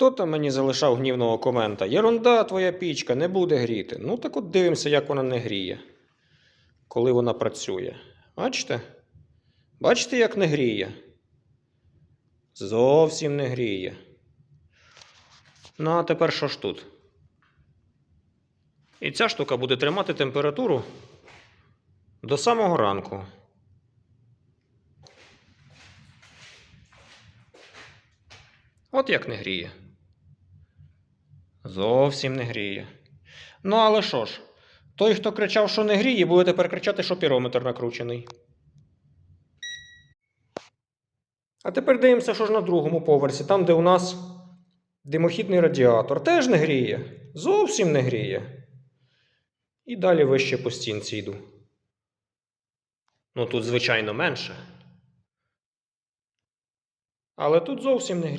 Хто там мені залишав гнівного комента? Єрунда, твоя пічка не буде гріти. Ну так от дивимося, як вона не гріє, коли вона працює. Бачите? Бачите, як не гріє? Зовсім не гріє. Ну, а тепер що ж тут? І ця штука буде тримати температуру до самого ранку. От як не гріє. Зовсім не гріє. Ну, але що ж, той, хто кричав, що не гріє, буде тепер кричати, що пірометр накручений. А тепер дивимося, що ж на другому поверсі, там, де у нас димохідний радіатор. Теж не гріє. Зовсім не гріє. І далі вище по стінці йду. Ну тут, звичайно, менше. Але тут зовсім не гріє.